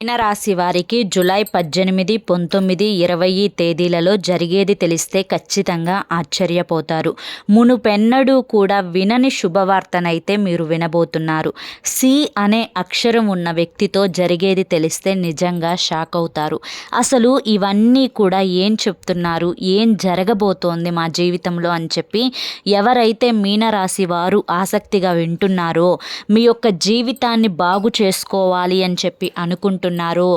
మీనరాశి వారికి జూలై పద్దెనిమిది పంతొమ్మిది ఇరవై తేదీలలో జరిగేది తెలిస్తే ఖచ్చితంగా ఆశ్చర్యపోతారు. మునుపెన్నడూ కూడా వినని శుభవార్తనైతే మీరు వినబోతున్నారు. సి అనే అక్షరం ఉన్న వ్యక్తితో జరిగేది తెలిస్తే నిజంగా షాక్ అవుతారు. అసలు ఇవన్నీ కూడా ఏం చెప్తున్నారు? ఏం జరగబోతోంది మా జీవితంలో అని చెప్పి ఎవరైతే మీనరాశి వారు ఆసక్తిగా వింటున్నారో మీ యొక్క జీవితాన్ని బాగు చేసుకోవాలి అని చెప్పి అనుకుంటున్నారు అంటున్నారు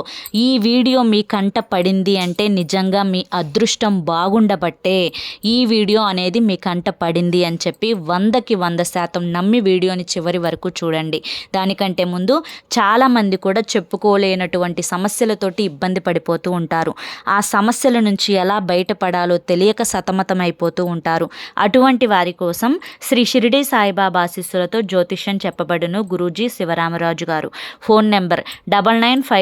ఈ వీడియో మీ కంట పడింది అంటే నిజంగా మీ అదృష్టం బాగుండబట్టే ఈ వీడియో అనేది మీ కంట పడింది అని చెప్పి వందకి వంద శాతం నమ్మి వీడియోని చివరి వరకు చూడండి. దానికంటే ముందు చాలామంది కూడా చెప్పుకోలేనటువంటి సమస్యలతోటి ఇబ్బంది పడిపోతూ ఉంటారు. ఆ సమస్యల నుంచి ఎలా బయటపడాలో తెలియక సతమతమైపోతూ ఉంటారు. అటువంటి వారి కోసం శ్రీ షిరిడి సాయిబాబా ఆశీస్సులతో జ్యోతిష్యం చెప్పబడును గురూజీ శివరామరాజు గారు. Phone number double nine five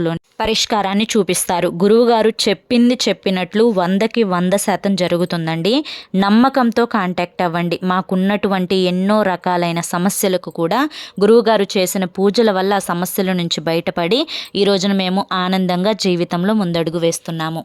పరిష్కారాన్ని చూపిస్తారు. గురువుగారు చెప్పింది చెప్పినట్లు వందకి వంద శాతం జరుగుతుందండి. నమ్మకంతో కాంటాక్ట్ అవ్వండి. మాకున్నటువంటి ఎన్నో రకాలైన సమస్యలకు కూడా గురువుగారు చేసిన పూజల వల్ల ఆ సమస్యల నుంచి బయటపడి ఈ రోజున మేము ఆనందంగా జీవితంలో ముందడుగు వేస్తున్నాము.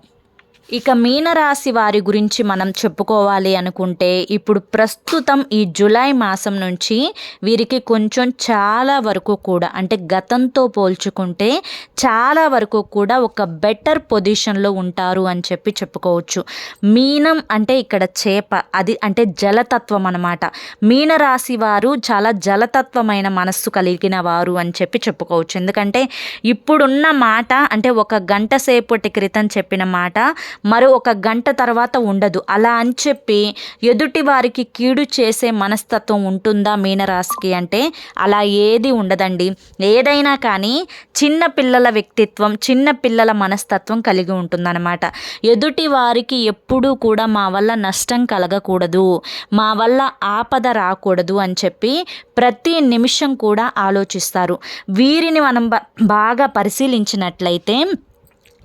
ఇక మీనరాశి వారి గురించి మనం చెప్పుకోవాలి అనుకుంటే ఇప్పుడు ప్రస్తుతం ఈ జులై మాసం నుంచి వీరికి కొంచెం చాలా వరకు కూడా అంటే గతంతో పోల్చుకుంటే చాలా వరకు కూడా ఒక బెటర్ పొజిషన్లో ఉంటారు అని చెప్పి చెప్పుకోవచ్చు. మీనం అంటే ఇక్కడ చేప అది అంటే జలతత్వం అనమాట మీనరాశి వారు చాలా జలతత్వమైన మనస్సు కలిగిన వారు అని చెప్పి చెప్పుకోవచ్చు. ఎందుకంటే ఇప్పుడున్న మాట అంటే ఒక గంట సేపటి క్రితం చెప్పిన మాట మరో ఒక గంట తర్వాత ఉండదు. అలా అని చెప్పి ఎదుటి వారికి కీడు చేసే మనస్తత్వం ఉంటుందా మీనరాశికి అంటే అలా ఏది ఉండదండి. ఏదైనా కానీ చిన్న పిల్లల వ్యక్తిత్వం చిన్న పిల్లల మనస్తత్వం కలిగి ఉంటుందన్నమాట. ఎదుటి వారికి ఎప్పుడూ కూడా మా వల్ల నష్టం కలగకూడదు. మా వల్ల ఆపద రాకూడదు అని చెప్పి ప్రతి నిమిషం కూడా ఆలోచిస్తారు. వీరిని మనం బాగా పరిశీలించినట్లయితే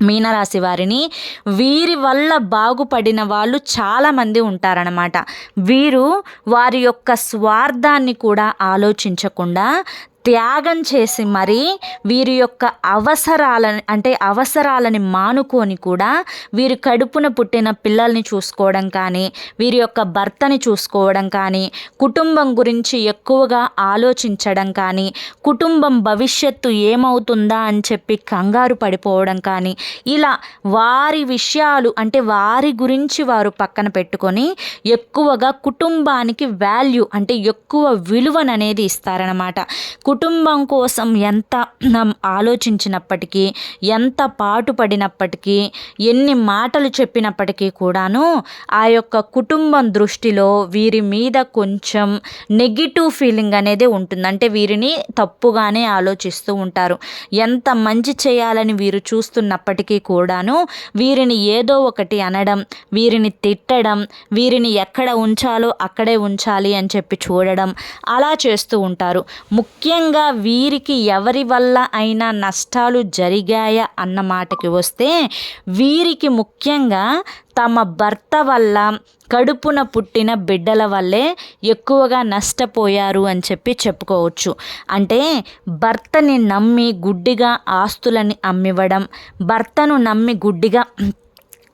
మీనరాశి వారిని వీరి వల్ల బాగుపడిన వాళ్ళు చాలామంది ఉంటారనమాట వీరు వారి యొక్క స్వార్థాన్ని కూడా ఆలోచించకుండా త్యాగం చేసి మరి వీరి యొక్క అవసరాలని అంటే అవసరాలని మానుకొని కూడా వీరి కడుపున పుట్టిన పిల్లల్ని చూసుకోవడం కానీ వీరి యొక్క భర్తని చూసుకోవడం కానీ కుటుంబం గురించి ఎక్కువగా ఆలోచించడం కానీ కుటుంబం భవిష్యత్తు ఏమవుతుందా అని చెప్పి కంగారు పడిపోవడం కానీ ఇలా వారి విషయాలు అంటే వారి గురించి వారు పక్కన పెట్టుకొని ఎక్కువగా కుటుంబానికి వాల్యూ అంటే ఎక్కువ విలువననేది ఇస్తారనమాట కుటుంబం కోసం ఎంత ఆలోచించినప్పటికీ ఎంత పాటుపడినప్పటికీ ఎన్ని మాటలు చెప్పినప్పటికీ కూడాను ఆ యొక్క కుటుంబం దృష్టిలో వీరి మీద కొంచెం నెగిటివ్ ఫీలింగ్ అనేది ఉంటుంది. అంటే వీరిని తప్పుగానే ఆలోచిస్తూ ఉంటారు. ఎంత మంచి చేయాలని వీరు చూస్తున్నప్పటికీ కూడాను వీరిని ఏదో ఒకటి అనడం వీరిని తిట్టడం వీరిని ఎక్కడ ఉంచాలో అక్కడే ఉంచాలి అని చెప్పి చూడడం అలా చేస్తూ ఉంటారు. ముఖ్యంగా ముఖ్యంగా వీరికి ఎవరి వల్ల అయినా నష్టాలు జరిగాయా అన్న మాటకి వస్తే వీరికి ముఖ్యంగా తమ భర్త వల్ల కడుపున పుట్టిన బిడ్డల వల్లే ఎక్కువగా నష్టపోయారు అని చెప్పి చెప్పుకోవచ్చు. అంటే భర్తని నమ్మి గుడ్డిగా ఆస్తులని అమ్మివ్వడం భర్తను నమ్మి గుడ్డిగా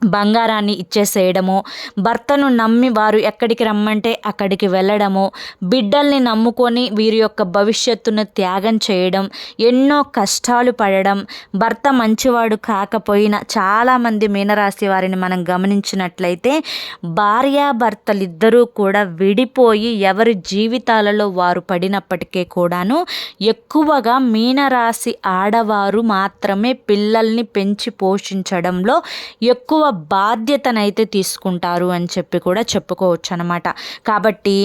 బంగారాన్ని ఇచ్చేసేయడము భర్తను నమ్మి వారు ఎక్కడికి రమ్మంటే అక్కడికి వెళ్ళడము బిడ్డల్ని నమ్ముకొని వీరి యొక్క భవిష్యత్తును త్యాగం చేయడం ఎన్నో కష్టాలు పడడం భర్త మంచివాడు కాకపోయినా చాలామంది మీనరాశి వారిని మనం గమనించినట్లయితే భార్యాభర్తలిద్దరూ కూడా విడిపోయి ఎవరి జీవితాలలో వారు పడినప్పటికీ కూడాను ఎక్కువగా మీనరాశి ఆడవారు మాత్రమే పిల్లల్ని పెంచి పోషించడంలో ఎక్కువ బాధ్యతనైతే తీసుకుంటారు అని చెప్పి కూడా చెప్పుకోవచ్చు అనమాట కాబట్టి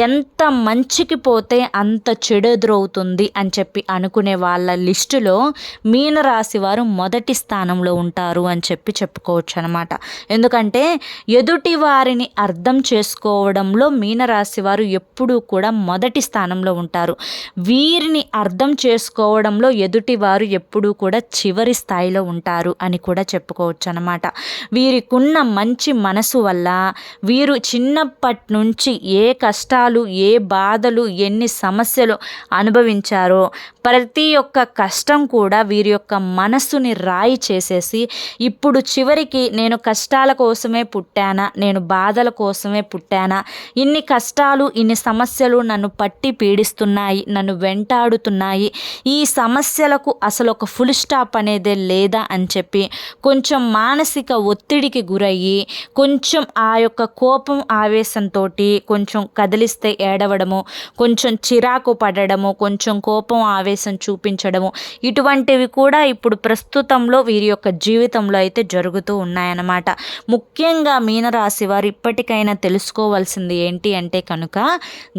ఎంత మంచికి పోతే అంత చెడు ఎదురవుతుంది అని చెప్పి అనుకునే వాళ్ళ లిస్టులో మీనరాశి వారు మొదటి స్థానంలో ఉంటారు అని చెప్పి చెప్పుకోవచ్చు అనమాట ఎందుకంటే ఎదుటి వారిని అర్థం చేసుకోవడంలో మీనరాశి వారు ఎప్పుడూ కూడా మొదటి స్థానంలో ఉంటారు. వీరిని అర్థం చేసుకోవడంలో ఎదుటి వారు ఎప్పుడూ కూడా చివరి స్థాయిలో ఉంటారు అని కూడా చెప్పుకోవచ్చు అనమాట వీరికున్న మంచి మనసు వల్ల వీరు చిన్నప్పటి నుంచి ఏ కష్టాలు ఏ బాధలు ఎన్ని సమస్యలు అనుభవించారో ప్రతి ఒక్క కష్టం కూడా వీరి యొక్క మనస్సుని రాయి చేసేసి ఇప్పుడు చివరికి నేను కష్టాల కోసమే పుట్టానా నేను బాధల కోసమే పుట్టానా ఇన్ని కష్టాలు ఇన్ని సమస్యలు నన్ను పట్టి పీడిస్తున్నాయి నన్ను వెంటాడుతున్నాయి ఈ సమస్యలకు అసలు ఒక ఫుల్ స్టాప్ అనేదే లేదా అని చెప్పి కొంచెం మానసిక ఒత్తిడికి గురయ్యి కొంచెం ఆ యొక్క కోపం ఆవేశంతో కొంచెం కదిలిస్తే ఏడవడము కొంచెం చిరాకు పడడము కొంచెం కోపం ఆవేశం చూపించడము. ఇటువంటివి కూడా ఇప్పుడు ప్రస్తుతంలో వీరి యొక్క జీవితంలో అయితే జరుగుతూ ఉన్నాయన్నమాట. ముఖ్యంగా మీనరాశి వారు ఇప్పటికైనా తెలుసుకోవాల్సింది ఏంటి అంటే కనుక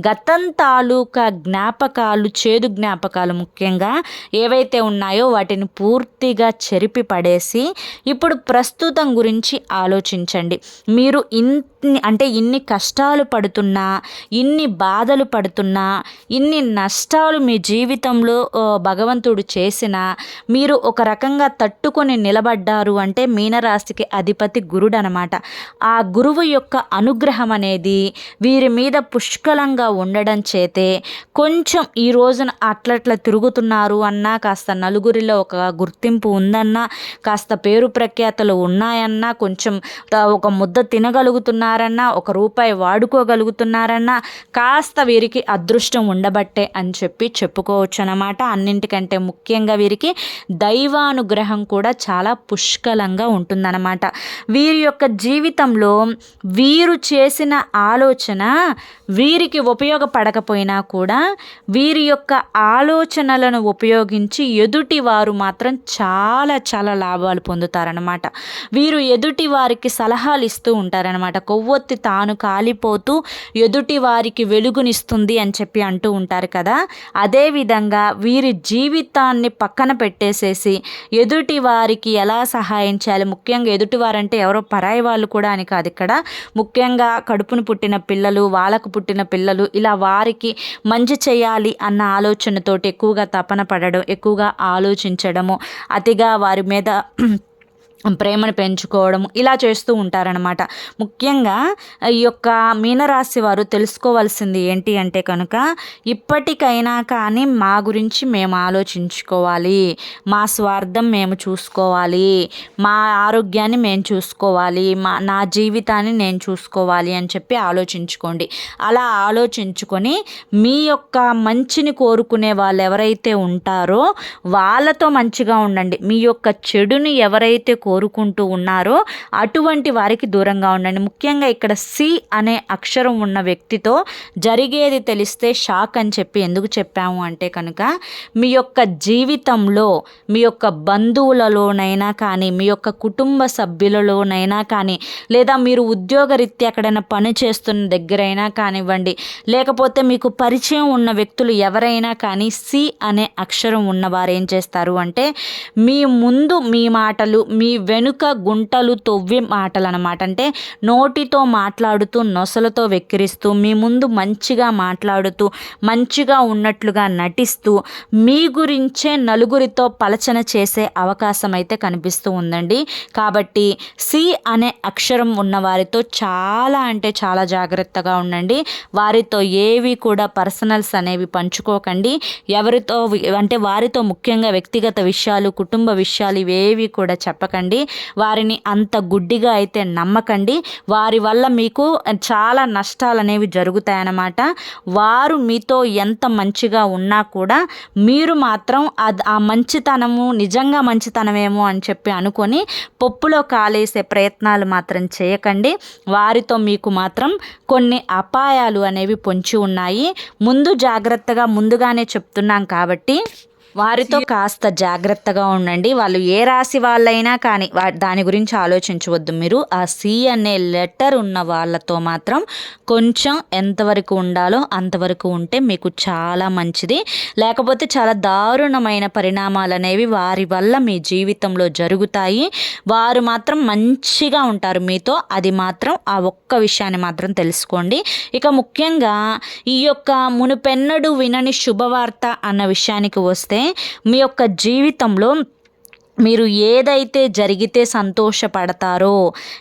గతం తాలూకా జ్ఞాపకాలు చేదు జ్ఞాపకాలు ముఖ్యంగా ఏవైతే ఉన్నాయో వాటిని పూర్తిగా చెరిపి పడేసి ఇప్పుడు ప్రస్తుతం గురించి ఆలోచించండి. మీరు ఇన్ని అంటే ఇన్ని కష్టాలు పడుతున్నా ఇన్ని బాధలు పడుతున్నా ఇన్ని నష్టాలు మీ జీవితంలో భగవంతుడు చేసిన మీరు ఒక రకంగా తట్టుకొని నిలబడ్డారు అంటే మీనరాశికి అధిపతి గురుడు అనమాట ఆ గురువు యొక్క అనుగ్రహం అనేది వీరి మీద పుష్కలంగా ఉండడం చేతే కొంచెం ఈ రోజున అట్లట్ల తిరుగుతున్నారు అన్నా కాస్త నలుగురిలో ఒక గుర్తింపు ఉందన్నా కాస్త పేరు ప్రఖ్యాతలు ఉన్నాయన్నా కొంచెం ఒక ముద్ద తినగలుగుతున్నారన్నా ఒక రూపాయి వాడుకోగలుగుతున్నారన్నా కాస్త వీరికి అదృష్టం ఉండబట్టే అని చెప్పి చెప్పుకోవచ్చు అనమాట అన్నింటికంటే ముఖ్యంగా వీరికి దైవానుగ్రహం కూడా చాలా పుష్కలంగా ఉంటుందన్నమాట. వీరి యొక్క జీవితంలో వీరు చేసిన ఆలోచన వీరికి ఉపయోగపడకపోయినా కూడా వీరి యొక్క ఆలోచనలను ఉపయోగించి ఎదుటి వారు మాత్రం చాలా చాలా లాభాలు పొందుతారనమాట వీరు ఎదుటి వారికి సలహాలు ఇస్తూ ఉంటారనమాట కొవ్వొత్తి తాను కాలిపోతూ ఎదుటి వారికి వెలుగునిస్తుంది అని చెప్పి అంటూ ఉంటారు కదా. అదేవిధంగా వీరి జీవితాన్ని పక్కన పెట్టేసేసి ఎదుటి వారికి ఎలా సహాయం చేయాలి? ముఖ్యంగా ఎదుటివారంటే ఎవరో పరాయి వాళ్ళు కూడా అని కాదు. ఇక్కడ ముఖ్యంగా కడుపును పుట్టిన పిల్లలు వాళ్ళకు పుట్టిన పిల్లలు ఇలా వారికి మంచి చేయాలి అన్న ఆలోచనతోటి ఎక్కువగా తపన పడడం ఎక్కువగా ఆలోచించడము అతిగా వారి మీద ప్రేమను పెంచుకోవడం ఇలా చేస్తూ ఉంటారనమాట ముఖ్యంగా ఈ యొక్క మీనరాశి వారు తెలుసుకోవాల్సింది ఏంటి అంటే కనుక ఇప్పటికైనా కానీ మా గురించి మేము ఆలోచించుకోవాలి. మా స్వార్థం మేము చూసుకోవాలి. మా ఆరోగ్యాన్ని మేము చూసుకోవాలి. మా నా జీవితాన్ని నేను చూసుకోవాలి అని చెప్పి ఆలోచించుకోండి. అలా ఆలోచించుకొని మీ యొక్క మంచిని కోరుకునే వాళ్ళు ఎవరైతే ఉంటారో వాళ్ళతో మంచిగా ఉండండి. మీ యొక్క చెడుని ఎవరైతే కోరుకుంటూ ఉన్నారో అటువంటి వారికి దూరంగా ఉండండి. ముఖ్యంగా ఇక్కడ సి అనే అక్షరం ఉన్న వ్యక్తితో జరిగేది తెలిస్తే షాక్ అని చెప్పి ఎందుకు చెప్పాము అంటే కనుక మీ యొక్క జీవితంలో మీ యొక్క బంధువులలోనైనా కానీ మీ యొక్క కుటుంబ సభ్యులలోనైనా కానీ లేదా మీరు ఉద్యోగరీత్యా ఎక్కడైనా పని చేస్తున్న దగ్గరైనా కానివ్వండి లేకపోతే మీకు పరిచయం ఉన్న వ్యక్తులు ఎవరైనా కానీ సి అనే అక్షరం ఉన్నవారు ఏం చేస్తారు అంటే మీ ముందు మీ మాటలు మీ వెనుక గుంటలు తొవ్వి మాటలు అనమాట అంటే నోటితో మాట్లాడుతూ నొసలతో వెక్కిరిస్తూ మీ ముందు మంచిగా మాట్లాడుతూ మంచిగా ఉన్నట్లుగా నటిస్తూ మీ గురించే నలుగురితో పలచన చేసే అవకాశం అయితే కనిపిస్తూ ఉందండి. కాబట్టి సి అనే అక్షరం ఉన్న వారితో చాలా అంటే చాలా జాగ్రత్తగా ఉండండి. వారితో ఏవి కూడా పర్సనల్స్ అనేవి పంచుకోకండి. ఎవరితో అంటే వారితో ముఖ్యంగా వ్యక్తిగత విషయాలు కుటుంబ విషయాలు ఇవేవి కూడా చెప్పకండి. వారిని అంత గుడ్డిగా అయితే నమ్మకండి. వారి వల్ల మీకు చాలా నష్టాలు అనేవి జరుగుతాయన్నమాట. వారు మీతో ఎంత మంచిగా ఉన్నా కూడా మీరు మాత్రం అది ఆ మంచితనము నిజంగా మంచితనమేమో అని చెప్పి అనుకొని పప్పులో కాలేసే ప్రయత్నాలు మాత్రం చేయకండి. వారితో మీకు మాత్రం కొన్ని అపాయాలు అనేవి పొంచి ఉన్నాయి. ముందు జాగ్రత్తగా ముందుగానే చెప్తున్నాం కాబట్టి వారితో కాస్త జాగ్రత్తగా ఉండండి. వాళ్ళు ఏ రాశి వాళ్ళైనా కానీ దాని గురించి ఆలోచించవద్దు మీరు. ఆ సి అనే లెటర్ ఉన్న వాళ్ళతో మాత్రం కొంచెం ఎంతవరకు ఉండాలో అంతవరకు ఉంటే మీకు చాలా మంచిది. లేకపోతే చాలా దారుణమైన పరిణామాలు అనేవి వారి వల్ల మీ జీవితంలో జరుగుతాయి. వారు మాత్రం మంచిగా ఉంటారు మీతో. అది మాత్రం ఆ ఒక్క విషయాన్ని మాత్రం తెలుసుకోండి. ఇక ముఖ్యంగా ఈ యొక్క మునుపెన్నడు వినని శుభవార్త అన్న విషయానికి వస్తే మీ యొక్క జీవితంలో మీరు ఏదైతే జరిగితే సంతోషపడతారో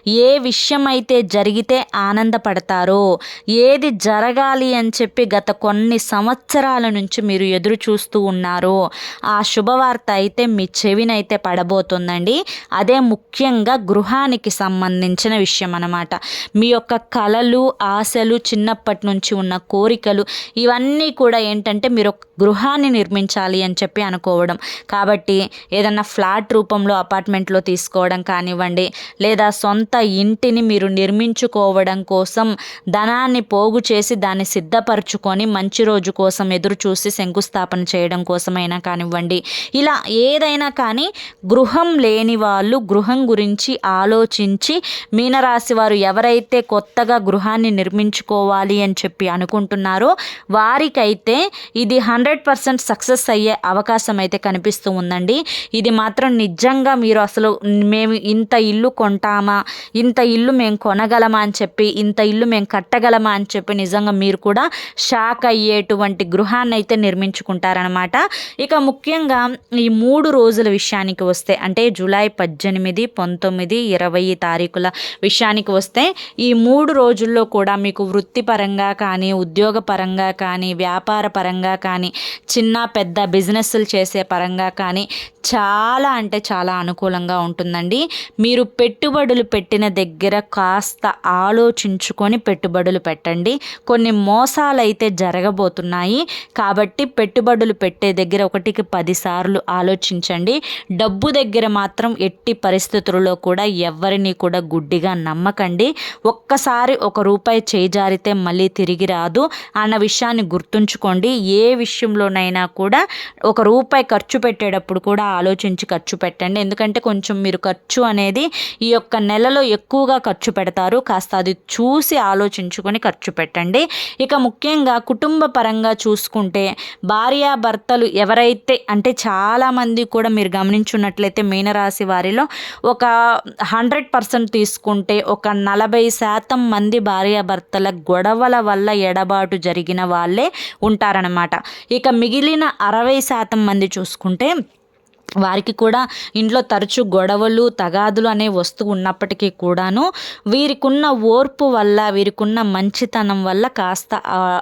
ఏ విషయం అయితే జరిగితే ఆనందపడతారో ఏది జరగాలి అని చెప్పి గత కొన్ని సంవత్సరాల నుంచి మీరు ఎదురు చూస్తూ ఉన్నారో ఆ శుభవార్త అయితే మీ చెవినైతే పడబోతుందండి. అదే ముఖ్యంగా గృహానికి సంబంధించిన విషయం అన్నమాట. మీ యొక్క కళలు ఆశలు చిన్నప్పటి నుంచి ఉన్న కోరికలు ఇవన్నీ కూడా ఏంటంటే మీరు ఒక గృహాన్ని నిర్మించాలి అని చెప్పి అనుకోవడం. కాబట్టి ఏదన్నా ఫ్లాట్ రూపంలో అపార్ట్మెంట్లో తీసుకోవడం కానివ్వండి లేదా సొంత ఇంటిని మీరు నిర్మించుకోవడం కోసం ధనాన్ని పోగు చేసి దాన్ని సిద్ధపరచుకొని మంచి రోజు కోసం ఎదురు చూసి శంకుస్థాపన చేయడం కోసమైనా కానివ్వండి. ఇలా ఏదైనా కానీ గృహం లేని వాళ్ళు గృహం గురించి ఆలోచించి మీనరాశి వారు ఎవరైతే కొత్తగా గృహాన్ని నిర్మించుకోవాలి అని చెప్పి అనుకుంటున్నారో వారికైతే ఇది హండ్రెడ్ పర్సెంట్ సక్సెస్ అయ్యే అవకాశం అయితే కనిపిస్తూ ఉందండి. ఇది మాత్రం నిజంగా మీరు అసలు మేము ఇంత ఇల్లు కొంటామా? ఇంత ఇల్లు మేము కొనగలమా అని చెప్పి ఇంత ఇల్లు మేము కట్టగలమా అని చెప్పి నిజంగా మీరు కూడా షాక్ అయ్యేటువంటి గృహాన్ని అయితే నిర్మించుకుంటారనమాట ఇక ముఖ్యంగా ఈ మూడు రోజుల విషయానికి వస్తే అంటే జూలై పద్దెనిమిది పంతొమ్మిది ఇరవై తారీఖుల విషయానికి వస్తే ఈ మూడు రోజుల్లో కూడా మీకు వృత్తిపరంగా కానీ ఉద్యోగపరంగా కానీ వ్యాపార పరంగా కానీ చిన్న పెద్ద బిజినెస్లు చేసే పరంగా కానీ చాలా అంటే చాలా అనుకూలంగా ఉంటుందండి. మీరు పెట్టుబడులు పెట్టిన దగ్గర కాస్త ఆలోచించుకొని పెట్టుబడులు పెట్టండి. కొన్ని మోసాలు అయితే జరగబోతున్నాయి. కాబట్టి పెట్టుబడులు పెట్టే దగ్గర ఒకటికి పదిసార్లు ఆలోచించండి. డబ్బు దగ్గర మాత్రం ఎట్టి పరిస్థితుల్లో కూడా ఎవరిని కూడా గుడ్డిగా నమ్మకండి. ఒక్కసారి ఒక రూపాయి చేజారితే మళ్ళీ తిరిగి రాదు. అన్న విషయాన్ని గుర్తుంచుకోండి. ఏ విషయంలోనైనా కూడా ఒక రూపాయి ఖర్చు పెట్టేటప్పుడు కూడా ఆలోచించి ఖర్చు ఖర్చు పెట్టండి. ఎందుకంటే కొంచెం మీరు ఖర్చు అనేది ఈ యొక్క నెలలో ఎక్కువగా ఖర్చు పెడతారు. కాస్త అది చూసి ఆలోచించుకొని ఖర్చు పెట్టండి. ఇక ముఖ్యంగా కుటుంబ పరంగా చూసుకుంటే భార్యాభర్తలు ఎవరైతే అంటే చాలామంది కూడా మీరు గమనించున్నట్లయితే మీనరాశి వారిలో ఒక హండ్రెడ్ పర్సెంట్ తీసుకుంటే ఒక నలభై శాతం మంది భార్యాభర్తల గొడవల వల్ల ఎడబాటు జరిగిన వాళ్ళే ఉంటారనమాట ఇక మిగిలిన అరవై శాతం మంది చూసుకుంటే వారికి కూడా ఇంట్లో తరచు గొడవలు తగాదులు అనేవి వస్తూ ఉన్నప్పటికీ కూడాను వీరికున్న ఓర్పు వల్ల వీరికున్న మంచితనం వల్ల కాస్త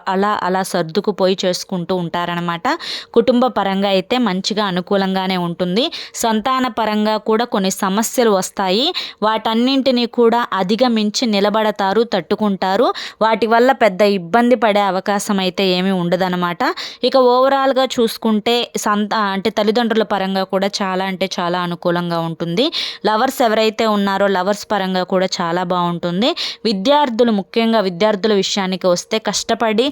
అలా అలా సర్దుకుపోయి చేసుకుంటూ ఉంటారనమాట కుటుంబ పరంగా అయితే మంచిగా అనుకూలంగానే ఉంటుంది. సంతాన పరంగా కూడా కొన్ని సమస్యలు వస్తాయి. వాటన్నింటినీ కూడా అధిగమించి నిలబడతారు తట్టుకుంటారు. వాటి వల్ల పెద్ద ఇబ్బంది పడే అవకాశం అయితే ఏమీ ఉండదనమాట ఇక ఓవరాల్గా చూసుకుంటే సంత అంటే తల్లిదండ్రుల పరంగా కూడా కూడా చాలా అంటే చాలా అనుకూలంగా ఉంటుంది. లవర్స్ ఎవరైతే ఉన్నారో లవర్స్ పరంగా కూడా చాలా బాగుంటుంది. విద్యార్థులు ముఖ్యంగా విద్యార్థుల విషయానికి వస్తే కష్టపడి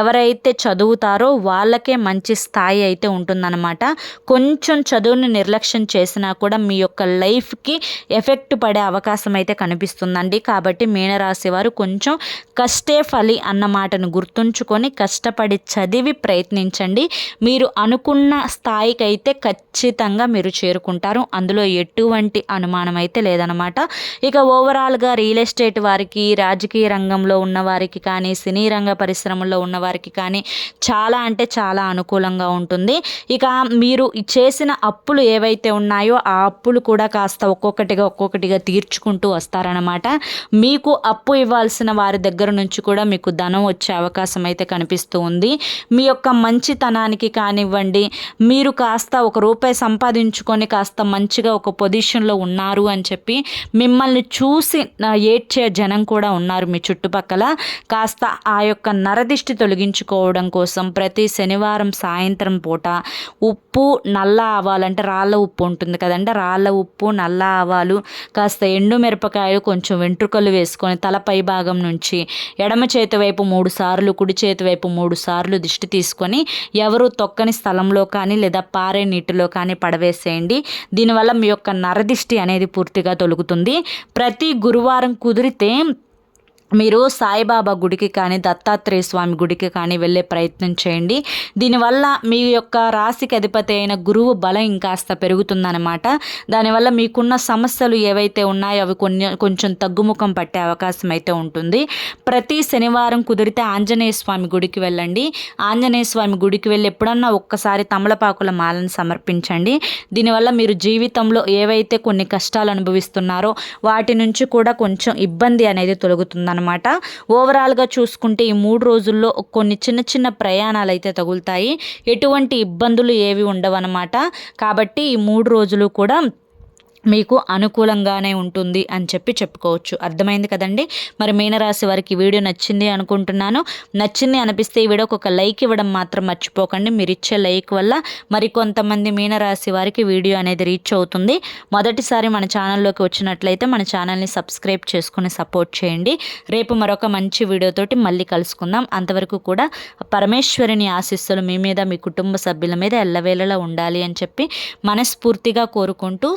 ఎవరైతే చదువుతారో వాళ్ళకే మంచి స్థాయి అయితే ఉంటుందన్నమాట. కొంచెం చదువుని నిర్లక్ష్యం చేసినా కూడా మీ యొక్క లైఫ్కి ఎఫెక్ట్ పడే అవకాశం అయితే కనిపిస్తుందండి. కాబట్టి మీనరాశి వారు కొంచెం కష్టే ఫలి అన్న మాటను గుర్తుంచుకొని కష్టపడి చదివి ప్రయత్నించండి. మీరు అనుకున్న స్థాయికి అయితే ఖచ్చితంగా మీరు చేరుకుంటారు. అందులో ఎటువంటి అనుమానం అయితే లేదనమాట ఇక ఓవరాల్గా రియల్ ఎస్టేట్ వారికి రాజకీయ రంగంలో ఉన్న వారికి కానీ సినీ రంగ పరిశ్రమలో ఉన్న వారికి కానీ చాలా అంటే చాలా అనుకూలంగా ఉంటుంది. ఇక మీరు చేసిన అప్పులు ఏవైతే ఉన్నాయో ఆ అప్పులు కూడా కాస్త ఒక్కొక్కటిగా ఒక్కొక్కటిగా తీర్చుకుంటూ వస్తారనమాట మీకు అప్పు ఇవ్వాల్సిన వారి దగ్గర నుంచి కూడా మీకు ధనం వచ్చే అవకాశం అయితే కనిపిస్తూ ఉంది. మీ యొక్క మంచితనానికి కానివ్వండి మీరు కాస్త ఒక రూపాయి సంపా సంపాదించుకొని కాస్త మంచిగా ఒక పొజిషన్లో ఉన్నారు అని చెప్పి మిమ్మల్ని చూసి ఏడ్చే జనం కూడా ఉన్నారు మీ చుట్టుపక్కల. కాస్త ఆ యొక్క నరదిష్టి తొలగించుకోవడం కోసం ప్రతి శనివారం సాయంత్రం పూట ఉప్పు నల్ల ఆవాలంటే రాళ్ళ ఉప్పు ఉంటుంది కదండి రాళ్ళ ఉప్పు నల్ల ఆవాలు కాస్త ఎండు మిరపకాయలు కొంచెం వెంట్రుకలు వేసుకొని తల పై భాగం నుంచి ఎడమ చేతి వైపు మూడు సార్లు కుడి చేతి వైపు మూడు సార్లు దిష్టి తీసుకొని ఎవరు తొక్కని స్థలంలో కానీ లేదా పారే నీటిలో కానీ పడవేసేయండి. దీనివల్ల మీ యొక్క నరదిష్టి అనేది పూర్తిగా తొలుగుతుంది. ప్రతి గురువారం కుదిరితే మీరు సాయిబాబా గుడికి కానీ దత్తాత్రేయ స్వామి గుడికి కానీ వెళ్ళే ప్రయత్నం చేయండి. దీనివల్ల మీ యొక్క రాశికి అధిపతి అయిన గురువు బలం ఇంకాస్త పెరుగుతుందన్నమాట. దానివల్ల మీకున్న సమస్యలు ఏవైతే ఉన్నాయో అవి కొన్ని కొంచెం తగ్గుముఖం పట్టే అవకాశం అయితే ఉంటుంది. ప్రతి శనివారం కుదిరితే ఆంజనేయ స్వామి గుడికి వెళ్ళండి. ఆంజనేయ స్వామి గుడికి వెళ్ళి ఎప్పుడన్నా ఒక్కసారి తమలపాకుల మాలను సమర్పించండి. దీనివల్ల మీరు జీవితంలో ఏవైతే కొన్ని కష్టాలు అనుభవిస్తున్నారో వాటి నుంచి కూడా కొంచెం ఇబ్బంది అనేది తొలగుతుందన్నమాట. ఓవరాల్గా చూసుకుంటే ఈ మూడు రోజుల్లో కొన్ని చిన్న చిన్న ప్రయాణాలు అయితే తగులుతాయి. ఎటువంటి ఇబ్బందులు ఏవి ఉండవన్నమాట. కాబట్టి ఈ మూడు రోజులు కూడా మీకు అనుకూలంగానే ఉంటుంది అని చెప్పి చెప్పుకోవచ్చు. అర్థమైంది కదండి? మరి మీనరాశి వారికి వీడియో నచ్చింది అనుకుంటున్నాను. నచ్చింది అనిపిస్తే ఈ వీడియోకి ఒక లైక్ ఇవ్వడం మాత్రం మర్చిపోకండి. మీరు ఇచ్చే లైక్ వల్ల మరి కొంతమంది మీనరాశి వారికి వీడియో అనేది రీచ్ అవుతుంది. మొదటిసారి మన ఛానల్లోకి వచ్చినట్లయితే మన ఛానల్ని సబ్స్క్రైబ్ చేసుకుని సపోర్ట్ చేయండి. రేపు మరొక మంచి వీడియోతోటి మళ్ళీ కలుసుకుందాం. అంతవరకు కూడా పరమేశ్వరిని ఆశీస్సులు మీ మీద మీ కుటుంబ సభ్యుల మీద ఎల్లవేళలా ఉండాలి అని చెప్పి మనస్ఫూర్తిగా కోరుకుంటూ